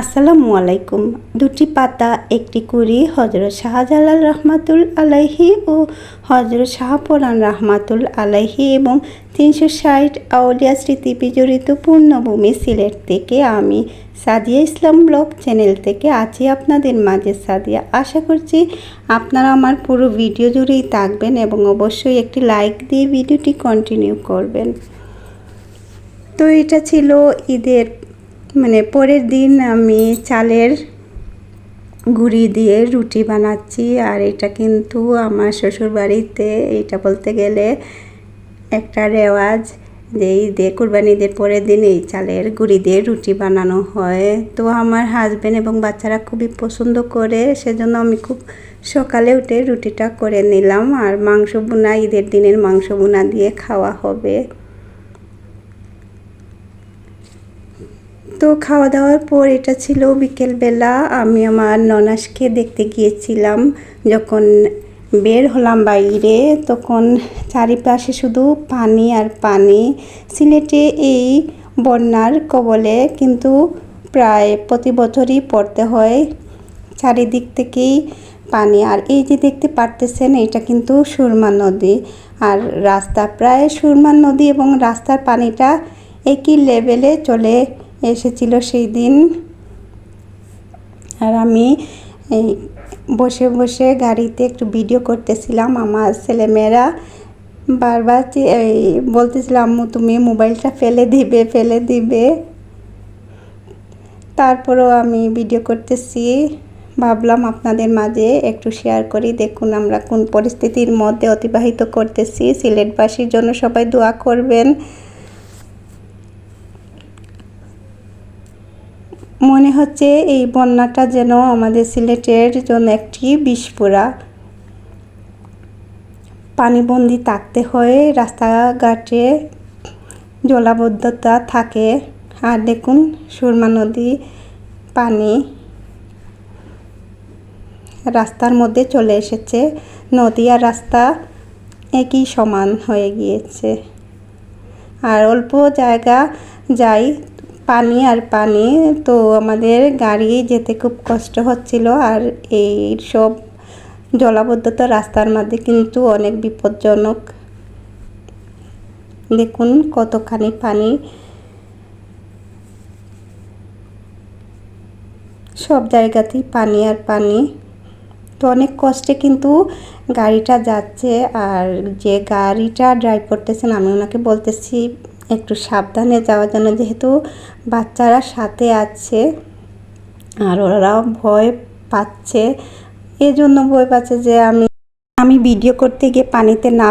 আসসালামু আলাইকুম। দুটি পাতা, একটি কুড়ি হজরত শাহজালাল রহমাতুল আলাইহি ও হজরত শাহপরান রহমাতুল আলাইহি এবং তিনশো ষাট আউলিয়া স্মৃতি বিজড়িত পূর্ণভূমি সিলেট থেকে আমি সাদিয়া ইসলাম ব্লগ চ্যানেল থেকে আছি আপনাদের মাঝে সাদিয়া। আশা করছি আপনারা আমার পুরো ভিডিও জুড়েই থাকবেন এবং অবশ্যই একটি লাইক দিয়ে ভিডিওটি কন্টিনিউ করবেন। তো এটা ছিল ঈদের মানে পরের দিন আমি চালের গুঁড়ি দিয়ে রুটি বানাচ্ছি, আর এটা কিন্তু আমার শ্বশুর বাড়িতে এটা বলতে গেলে একটা রেওয়াজ যে ঈদে, কোরবানি ঈদের পরের দিন এই চালের গুঁড়ি দিয়ে রুটি বানানো হয়। তো আমার হাজব্যান্ড এবং বাচ্চারা খুবই পছন্দ করে, সেজন্য আমি খুব সকালে উঠে রুটিটা করে নিলাম। আর মাংস বোনা ঈদের দিনের মাংস বোনা দিয়ে খাওয়া হবে। তো খাওয়া দাওয়ার পর এটা ছিল বিকেলবেলা। আমি আমার ননাসকে দেখতে গিয়েছিলাম। যখন বের হলাম বাইরে, তখন চারিপাশে শুধু পানি আর পানি। সিলেটে এই বন্যার কবলে কিন্তু প্রায় প্রতি বছরই পড়তে হয়। চারিদিক থেকেই পানি। আর এই যে দেখতে পারতেছেন, এটা কিন্তু সুরমা নদী। আর রাস্তা প্রায় সুরমা নদী এবং রাস্তার পানিটা একই লেভেলে চলে এসেছিল সেই দিন। আর আমি এই বসে বসে গাড়িতে একটু ভিডিও করতেছিলাম। আমার ছেলেমেয়েরা বারবার এই বলতেছিলাম আম্মু, তুমি মোবাইলটা ফেলে দিবে ফেলে দিবে। তারপরেও আমি ভিডিও করতেছি। ভাবলাম আপনাদের মাঝে একটু শেয়ার করি। দেখুন আমরা কোন পরিস্থিতির মধ্যে অতিবাহিত করতেছি। সিলেটবাসীর জন্য সবাই দোয়া করবেন। মনে হচ্ছে এই বন্যাটা যেন আমাদের সিলেটের জন্য একটি বিস্ফোরা পানিবন্দি থাকতে হয়, রাস্তাঘাটে জলাবদ্ধতা থাকে। আর দেখুন, সুরমা নদী পানি রাস্তার মধ্যে চলে এসেছে। নদী আর রাস্তা একই সমান হয়ে গিয়েছে। আর অল্প জায়গা যাই পানি আর পানি, তো আমাদের গাড়ি যেতে খুব কষ্ট হচ্ছিল আর এই সব জলাবদ্ধতা রাস্তার মধ্যে কিন্তু অনেক বিপজ্জনক। দেখুন কতখানি পানি। সব জায়গাতেই পানি আর পানি। তো অনেক কষ্টে কিন্তু গাড়িটা যাচ্ছে আর যে গাড়িটা ড্রাইভ করতেছেন আমি ওনাকে বলতেছি একটু সাবধানে যাওয়ার জন্য, যেহেতু বাচ্চারা সাথে আছে আর ওরাও ভয় পাচ্ছে, এজন্য ভয় পাচ্ছে যে আমি আমি ভিডিও করতে গিয়ে পানিতে না